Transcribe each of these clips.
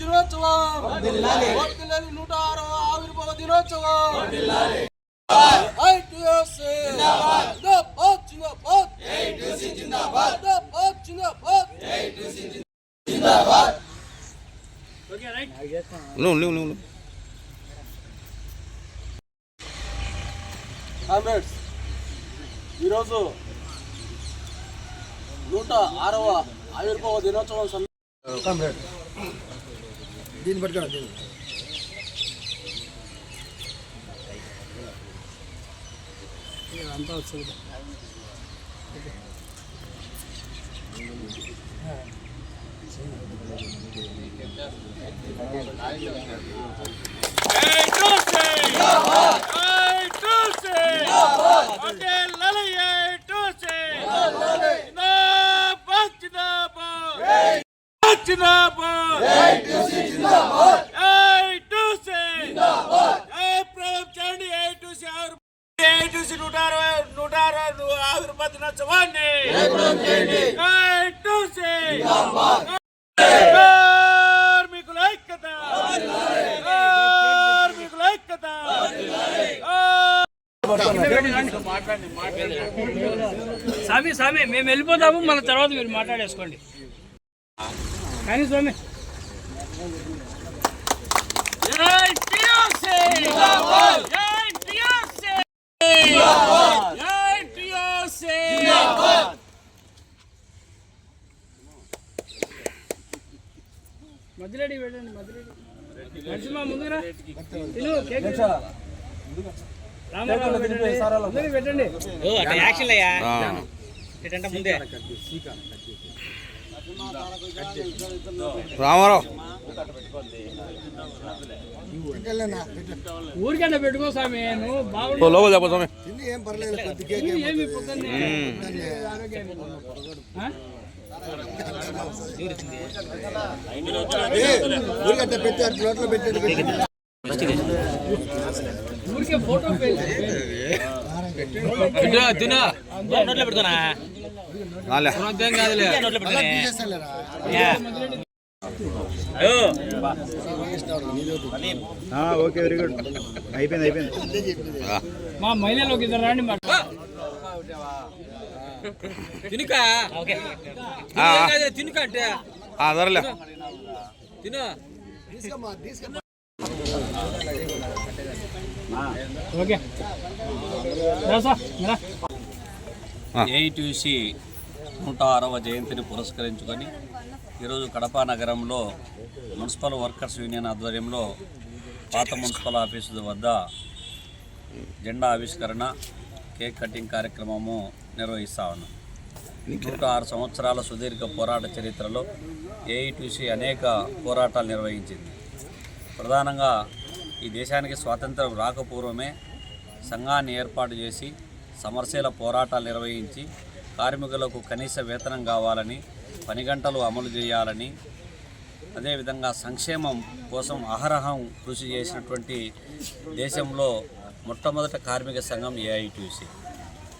దినోత్సవం. వర్ధిల్లాలి నూట ఆరవ ఆవిర్భావ దినోత్సవం. ఐటీఎస్ఏ జిందాబాద్ జిందాబాద్ జిందాబాద్ జిందాబాద్ నువ్వు నువ్వు నువ్వు కామ్రేడ్స్ ఈరోజు నూట ఆరవ ఆవిర్భావ దినోత్సవం సంద- దీన్ని పట్టుకోండి దీన్ని నూట అరవై నూట అరవై ఆవిర్భావ దినోత్సవాన్ని కార్మికుల ఐక్యత కార్మికుల ఐక్యత స్వామి స్వామి మేము వెళ్ళిపోతాము మన తర్వాత మీరు మాట్లాడేసుకోండి. కానీ స్వామి జై టిఆర్సీ! జై టిఆర్సీ! జై టిఆర్సీ! మధ్యరెడ్డి పెట్టండి మధ్యరెడ్డి నరసింహ ముందురా. తిను కేక్. రామారావు పెట్టండి. పెట్టండి రామారావు. ఊరికన్నా పెట్టుకో స్వామి నువ్వు ఓ, బాగుండు లోపల చెప్పు స్వామి. ఏం పర్లేదు ఏమి పెట్టి అట్లా పెట్టి ఊరికే ఫోటో పేరు రాలే. అలా తీసేస్తానులేరా? Okay very good. అయిపోయింది అయిపోయింది. మా మహిళలోకి ఇద్దరు రండి మా ఆ, సరేలే. తీసుకోమ్మా, తీసుకోమ్మా. ఓకే. ఏఐటీసీ నూట ఆరవ జయంతిని పురస్కరించుకొని ఈరోజు కడప నగరంలో మున్సిపల్ వర్కర్స్ యూనియన్ ఆధ్వర్యంలో పాత మున్సిపల్ ఆఫీసు వద్ద జెండా ఆవిష్కరణ కేక్ కటింగ్ కార్యక్రమము నిర్వహిస్తా ఉన్నాం. నూట ఆరు సంవత్సరాల సుదీర్ఘ పోరాట చరిత్రలో ఏఐటీసీ అనేక పోరాటాలు నిర్వహించింది. ప్రధానంగా ఈ దేశానికి స్వాతంత్రం రాకపూర్వమే సంఘాన్ని ఏర్పాటు చేసి సమరశీల పోరాటాలు నిర్వహించి కార్మికులకు కనీస వేతనం కావాలని పని గంటలు అమలు చేయాలని అదేవిధంగా సంక్షేమం కోసం అహరహం కృషి చేసినటువంటి దేశంలో మొట్టమొదట కార్మిక సంఘం ఏఐటీసీ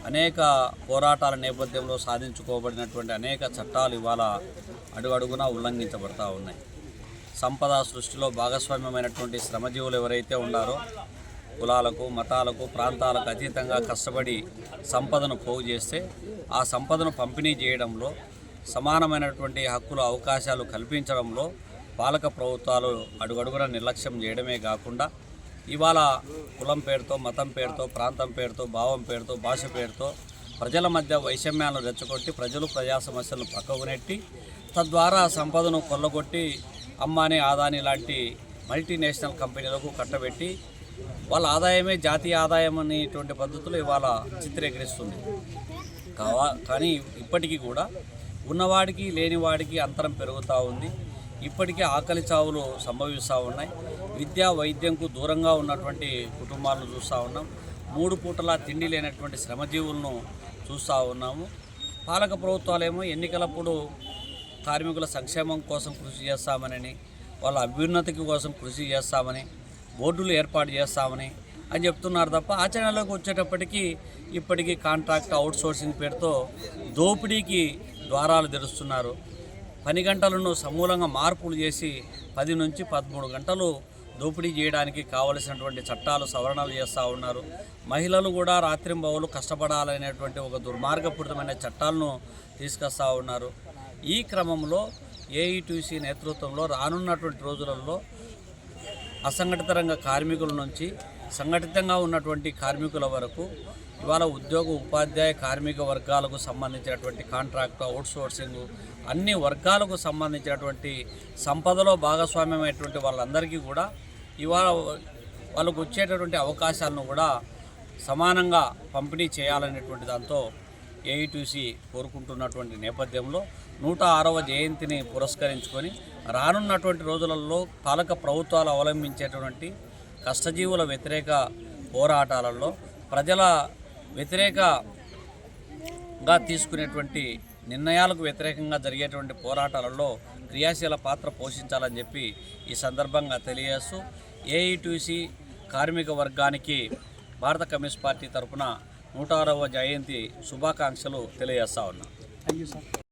అనేక పోరాటాల నేపథ్యంలో సాధించుకోబడినటువంటి అనేక చట్టాలు ఇవాళ అడుగడుగునా ఉల్లంఘించబడతా ఉన్నాయి. సంపద సృష్టిలో భాగస్వామ్యమైనటువంటి శ్రమజీవులు ఎవరైతే ఉన్నారో కులాలకు మతాలకు ప్రాంతాలకు అతీతంగా కష్టపడి సంపదను పోగు చేస్తే ఆ సంపదను పంపిణీ చేయడంలో సమానమైనటువంటి హక్కులు అవకాశాలు కల్పించడంలో పాలక ప్రభుత్వాలు అడుగడుగున నిర్లక్ష్యం చేయడమే కాకుండా ఇవాళ కులం పేరుతో మతం పేరుతో ప్రాంతం పేరుతో భావం పేరుతో భాష పేరుతో ప్రజల మధ్య వైషమ్యాలను రెచ్చగొట్టి ప్రజలు ప్రజా సమస్యలను పక్కకు నెట్టి తద్వారా సంపదను కొల్లగొట్టి అమ్మాని ఆదాని లాంటి మల్టీనేషనల్ కంపెనీలకు కట్టబెట్టి వాళ్ళ ఆదాయమే జాతీయ ఆదాయం అనేటువంటి పద్ధతులు ఇవాళ చిత్రీకరిస్తుంది. కావా కానీ ఇప్పటికీ కూడా ఉన్నవాడికి లేనివాడికి అంతరం పెరుగుతూ ఉంది. ఇప్పటికీ ఆకలి చావులు సంభవిస్తూ ఉన్నాయి. విద్యా వైద్యంకు దూరంగా ఉన్నటువంటి కుటుంబాలను చూస్తూ ఉన్నాం. మూడు పూటలా తిండి లేనటువంటి శ్రమజీవులను చూస్తూ ఉన్నాము. పాలక ప్రభుత్వాలేమో ఎన్నికలప్పుడు కార్మికుల సంక్షేమం కోసం కృషి చేస్తామని వాళ్ళ అభ్యున్నతికి కోసం కృషి చేస్తామని బోర్డులు ఏర్పాటు చేస్తామని అని చెప్తున్నారు తప్ప ఆచరణలోకి వచ్చేటప్పటికీ ఇప్పటికీ కాంట్రాక్ట్ అవుట్సోర్సింగ్ పేరుతో దోపిడీకి ద్వారాలు తెరుస్తున్నారు. పని గంటలను సమూలంగా మార్పులు చేసి పది నుంచి పదమూడు గంటలు దోపిడీ చేయడానికి కావలసినటువంటి చట్టాలు సవరణలు చేస్తూ ఉన్నారు. మహిళలు కూడా రాత్రింబవలు కష్టపడాలనేటువంటి ఒక దుర్మార్గపూరితమైన చట్టాలను తీసుకొస్తూ ఉన్నారు. ఈ క్రమంలో ఏఈటీసీ నేతృత్వంలో రానున్నటువంటి రోజులలో అసంఘటిత రంగ కార్మికుల నుంచి సంఘటితంగా ఉన్నటువంటి కార్మికుల వరకు ఇవాళ ఉద్యోగ ఉపాధ్యాయ కార్మిక వర్గాలకు సంబంధించినటువంటి కాంట్రాక్ట్ అవుట్సోర్సింగ్ అన్ని వర్గాలకు సంబంధించినటువంటి సంపదలో భాగస్వామ్యమైనటువంటి వాళ్ళందరికీ కూడా ఇవాళ వాళ్ళకు వచ్చేటటువంటి అవకాశాలను కూడా సమానంగా పంపిణీ చేయాలనేటువంటి దాంతో ఏఈటీసీ కోరుకుంటున్నటువంటి నేపథ్యంలో నూట ఆరవ జయంతిని పురస్కరించుకొని రానున్నటువంటి రోజులలో పాలక ప్రభుత్వాలు అవలంబించేటువంటి కష్టజీవుల వ్యతిరేక పోరాటాలలో ప్రజల వ్యతిరేకగా తీసుకునేటువంటి నిర్ణయాలకు వ్యతిరేకంగా జరిగేటువంటి పోరాటాలలో క్రియాశీల పాత్ర పోషించాలని చెప్పి ఈ సందర్భంగా తెలియజేస్తూ ఏఈటీసీ కార్మిక వర్గానికి భారత కమ్యూనిస్ట్ పార్టీ తరఫున నూట ఆరవ జయంతి శుభాకాంక్షలు తెలియజేస్తా ఉన్నాం. Thank you sir